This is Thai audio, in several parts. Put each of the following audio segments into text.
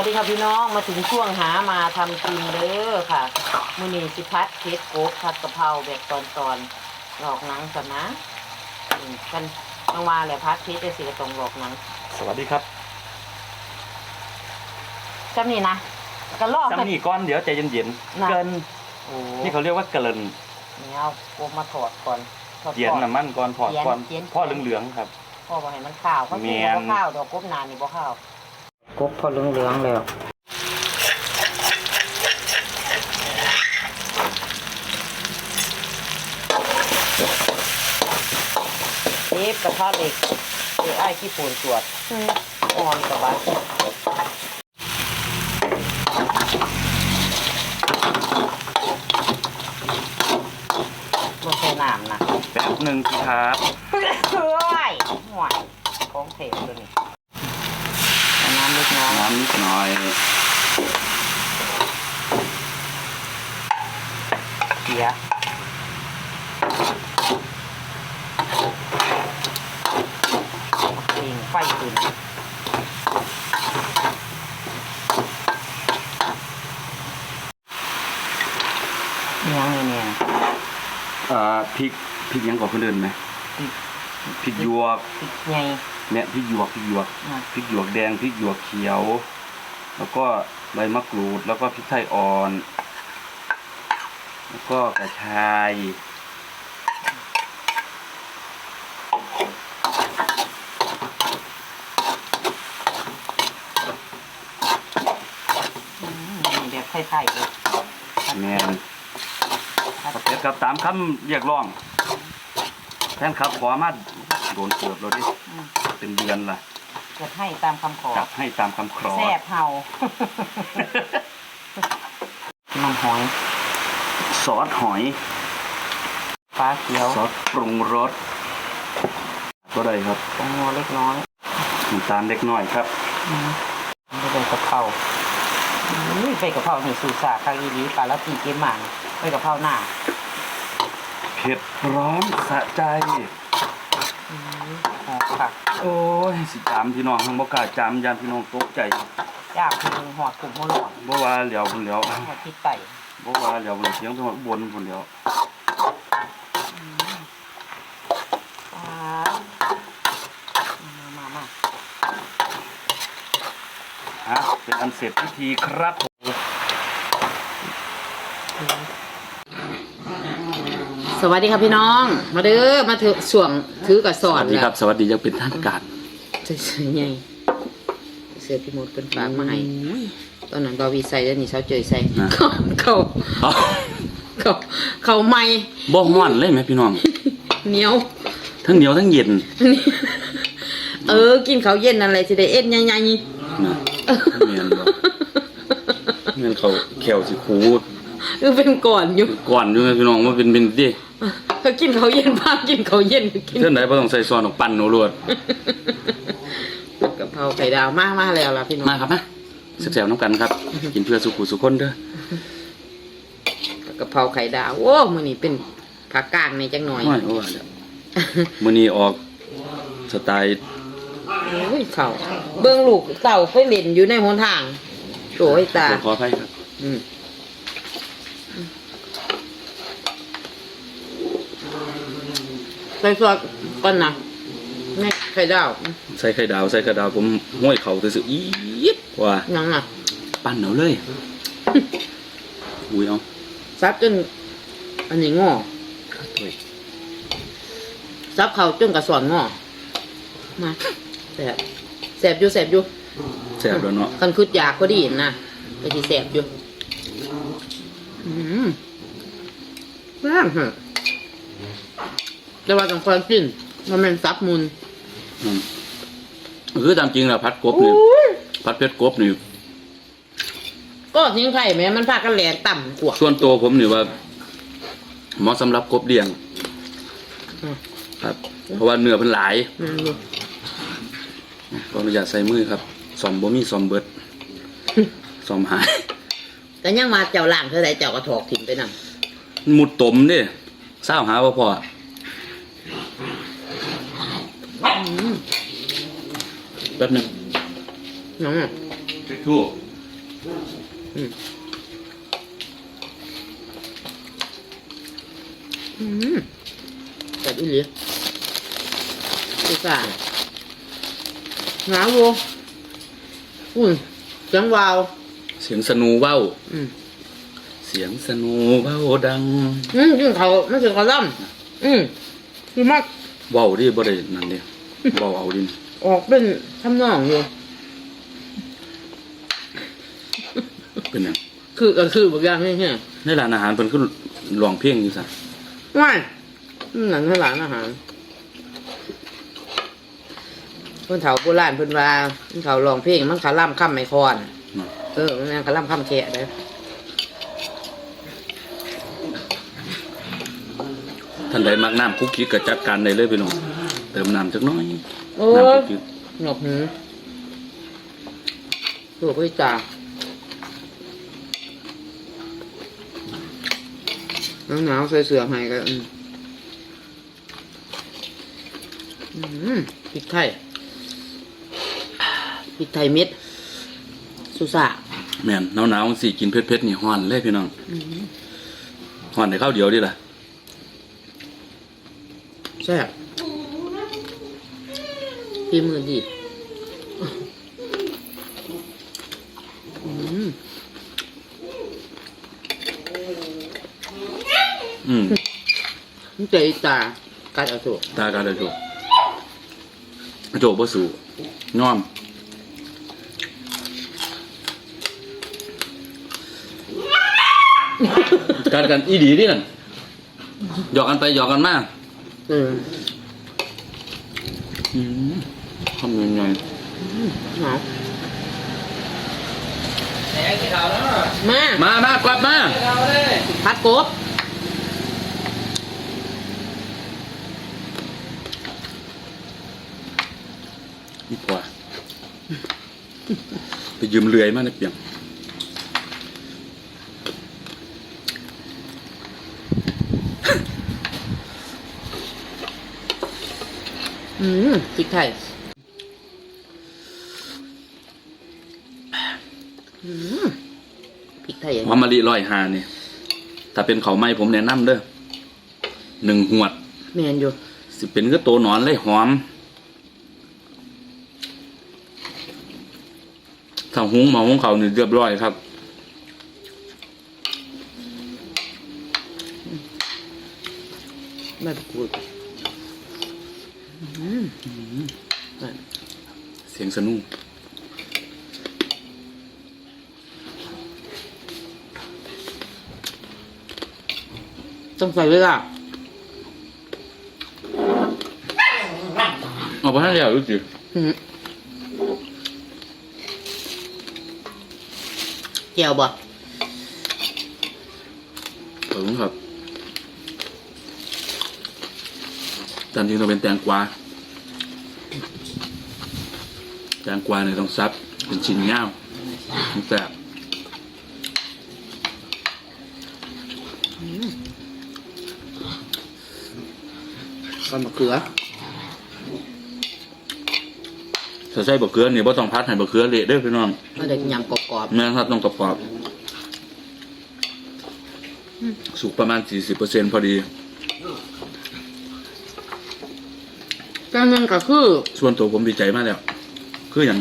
วัสดีค่ะพี่น้องมาถึงช่วงหามาทำกินเด้อค่ะมื้อนี้สิพัดเผ็ดโกบผัดกะเพราแบบตอนตอนๆหลอกหนังกันนะอืมกันต้องมาแหละพัดเผ็ดได้สิก็ต้องหลอกหนังสวัสดีครับจำนี่นะกระลอกจำนี่ก้อนเดี๋ยวใจเย็นน่ะ ๆเกินโอ้นี่เขาเรียกว่าเกินนี่เอาโกบมาถอดก่อนถอดเจียนก่อน น้ำมันก่อนพอดก่อนเจียน พ่อเหลืองๆครับ พ่อบอกให้มันข้าวเพราะแม่กินนบ่ข้าวดอกกบนานนี่บ่ข้าว กบพอเหลืองๆแล้วเทปกระทะเหล็กเอ้ไอ้ายขี้ปูนตรวจอ่อนกับบัสบ่ใส่น้ำนะแป๊บหนึ่งสิครับ เฮ้ยห่วยของเทปตัวนี้เอา น้ำเล็กน้อยน้ำนิดหน่อยเสียเองไฟขึ้นยังไงเนี่ยเอ่อพริกพริกยังกว่าคนอื่นไหมพริกพริกหยวกพริกไง เนี่ยพริกหยวกพริกหยวกอะพริกหยวกแดงพริกหยวกเขียว แล้วก็ใบมะกรูด แล้วก็พริกไทยอ่อน แล้วก็กระชายอืมแบบไทยๆเลยแมนครับเดี๋ยวกับตามคำเรียกร้องแฟนครับขอมาโดนเกือบเราดิอืม เป็นเดือนละจะให้ตามคำขอจับให้ตามคำครอแซ่บเห่าน้ำหอยซอสหอยฟ้าเขียวซอสปรุงรสก็ได้ครับตงงัวเล็กน้อยน้ำตาลเล็กน้อยครับอืมไม่ได้กะเพราอุ้ยไปกะเพรานี่สูสาคาอีรีปลาละตีเกมหมันไปกะเพราหน้าเผ็ดร้อนสะใจอืมหอมค่ะ โอ้ยสิจามพี่น้องทั้งบกล้าจามยานพี่น้องตกใจย่างคือหอดกลุ่มหัวหลอดบ่ว่าเหลียวพุ่นเหลียวหอดที่ไต่บ่ว่าเหลียวพุ่นเสียงจังหวัดอุบนพุ่นเหลียวปลามามามาฮะเป็นอันเสร็จพิธีครับผม สวัสดีครับพี่น้อง มาเด้อมาถือส่วงถือกับสสอวันสดีครับ สวัสดีอยังเป็นทางการเสื้อใหญ่เสื้อพี่มดเป็นฝากมาให้ตอนนั้นบาวีใส่แล้วนี่เช้าเจยใส่เขาเขาเอ้าเขาเขาไม่บ่ฮ้อนเลยไหมพี่น้อง เหนียว ทั้งเหนียวทั้งเย็นเออ กินเขาวเย็นอะไรสิได้เอ็ดใหญ่นะเมียนบ่เมียนเขาแขวสิคูๆเออเป็นก่อนอยู่ก่อนอยู่ไหมพี่น้องว่าเป็นเป็นดิ เขากินเขาวเย็นบ้างกินเขาวเย็นก็กินเท่าไหนบ่ต้องใส่ซอนออกปั่นโนรวดกะเพราไข่ดาวมากมากแล้วล่ะพี่น้องมาครับนะแซ่บๆน้ำกันครับ กินเพื่อสุขุสุขคนเด้อกะเพราไข่ดาวโอ้มื้อนี้เป็นผักกางในจังหน่อยโอ้ยโอ้ยเดี๋ยวมื้อนี้ออกสไตล์โอ้ยเขาเบิ่งลูกเต่าไปเล่นอยู่ในหนทางโอ้ยตา ขออภัยครับ อืม ใส่ซอสก่อนนะแม่ไข่ดาวใส่ไข่ดาวใส่ไข่ดาวผมห้วยเขาซื่อๆอีดว่ายังอะ ปั้นเอาเลย อุ้ยเอาซับจน อันนี้งอถ้วยซับเขาจนกระสอนงอมาแสบแสบอยู่แสบอยู่แซ่บแล้วเนาะคันคืดอยากก็ดีนะไปที่แสบอยู่ อืมแซ่บฮะ แต่ว่าต้องคอยกินมันเป็นซับมุนอืมคือตามจริงแล้วพัดกบนี่พัดเพชรกบนี่ก็ทิ้งไข่แม้มันพากันแหลนต่ำกว่าส่วนตัวผมนี่ว่าเหมาะสำหรับกบเลี้ยงอืมครับ เพราะว่าเนื้อมันหลายแม่นอยู่ขออนุญาตใส่มือครับสอมบ่มีสอมเบิดสอมหายแต่ยังมาเจ้าล่างเท่าไรเจ้าก็ถอกถิ่มไปนั่งหมุดตมเด้เศร้าหาว่าพอ แป๊บหนึงน้องอะทูอืมอืมแต่อีหลีดูสานหนาววอุ่นจังวาว เสียงสนูเว้า อืมเสียงสนูเว้าดัง อืมกินเขาไม่ถึงเขาล่ำอืมคือมากเว้าดิบ่ได้นั่นเด้เว้าเอาดิ ออกเป็นทำนองอยู่ เป็นหยังคือก็คือบางอย่างนี่เนี่ยในร้านอาหารเพิ่นคือร้องเพลงอยู่ซะว่ายหนังให้หลานอาหารเพิ่นเถาโบราณเพิ่นว่าเพิ่นเขาลองเพลงมันขาล่ำค่ำไม่คอนเนาะเออมันยังขาล่ำค่ำแฉะเลยท่านใดมักน้ำคุกกี้ก็จัดการได้เลยพี่น้องเติมน้ำจักหน้อย โอ้น้ำยคุกกี้หนกหูตัวพี่ตาหนาวหนาวๆใส่เสื้อให้ก็อืมอืมพริกไทยพริกไทยเม็ด สุสาแม่นหนาวๆสิกินเผ็ดๆนี่ฮ้อนเลยพี่น้องฮ้อนได้ข้าวเดียวดิล่ะแซ่บ พี่มือดีอืมอืมนี่เจอีตากัดเอาถูกตาการได้โจโจบ่สู้งอมการกันอีดีดินั่นหยอกกันไปหยอกกันมาเออ อืม ทำยังไงหนาวมามามากลับมาพัดกบนี่พอไปยืมเรือยมาในเปียงอืมพริกไทย พริกไทยอย่างหอมมะลิร้อยหานี่ถ้าเป็นเขาวไหม้ผมแนะนำเด้อหนึ่งหวดแมนอยู่สิเป็นก็ตัวหนอนเลยหอมถ้าหุงหมาหุงเขาวนี่เรียบร้อยครับไม่พูดอืมนั่นเสียงสนุก ต้องใส่เวลาเอาไปให้แล้วรู้สึกอืมเจียวบ่เผิงครับตามจริงต้องเป็นแตงกวา แตงกวาเนี่ยต้องซับ เป็นชิ้นยาวมันแสบ ก้อนมะเขือถ้าใส่บะเขือเนี่ยบ่ต้องพัดให้บะเขือเละเด้อพี่น้องมาเด็กยำกรอบแม่นครับต้องกรอบๆสุกประมาณ40%พอดี ๆแกงนึงก็คือ ส่วนตัวผมดีใจมากแล้ว คืออย่าง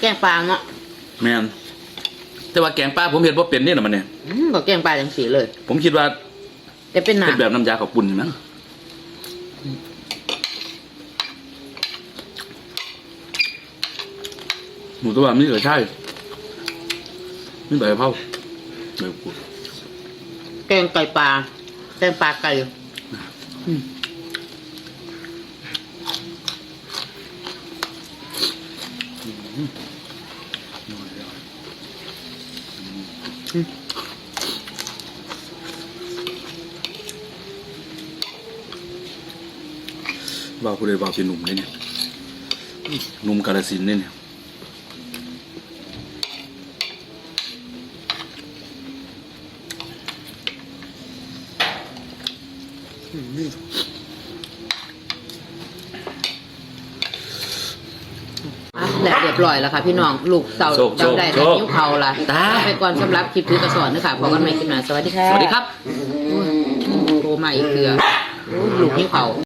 แกงปลาเนาะแม่นแต่ว่าแกงปลาผมเห็นว่าเป็นนี่นะมันเนี่ย อืมก็แกงปลาจังสีเลย ผมคิดว่าแต่เป็นหนาเป็นแบบน้ำยาขาวปุ่นนะ หมูตัวแบบนี้เหรอใช่นี่ใบกะเพราใบกุดแกงไก่ปลาแกงปลาไก่อืมว่าผู้ใดว่าเป็นหนุ่มเนี่ยเนี่ยหนุ่มกาลสินธุ์เนี่ยเนี่ย อืมอะแล้วเรียบร้อยแล้วค่ะพี่น้องลูกเต่าโชคโชคเจ้าได้แต่โชคนิ้วเขาล่ะตาย ไปก่อนสำหรับคลิปถือกระสอนนะคะพอกันใหม่คลิปหน้าสวัสดีค่ะสวัสดีครับโทรมาอีกเถื่อโอ้ยลูกนิ้วเขา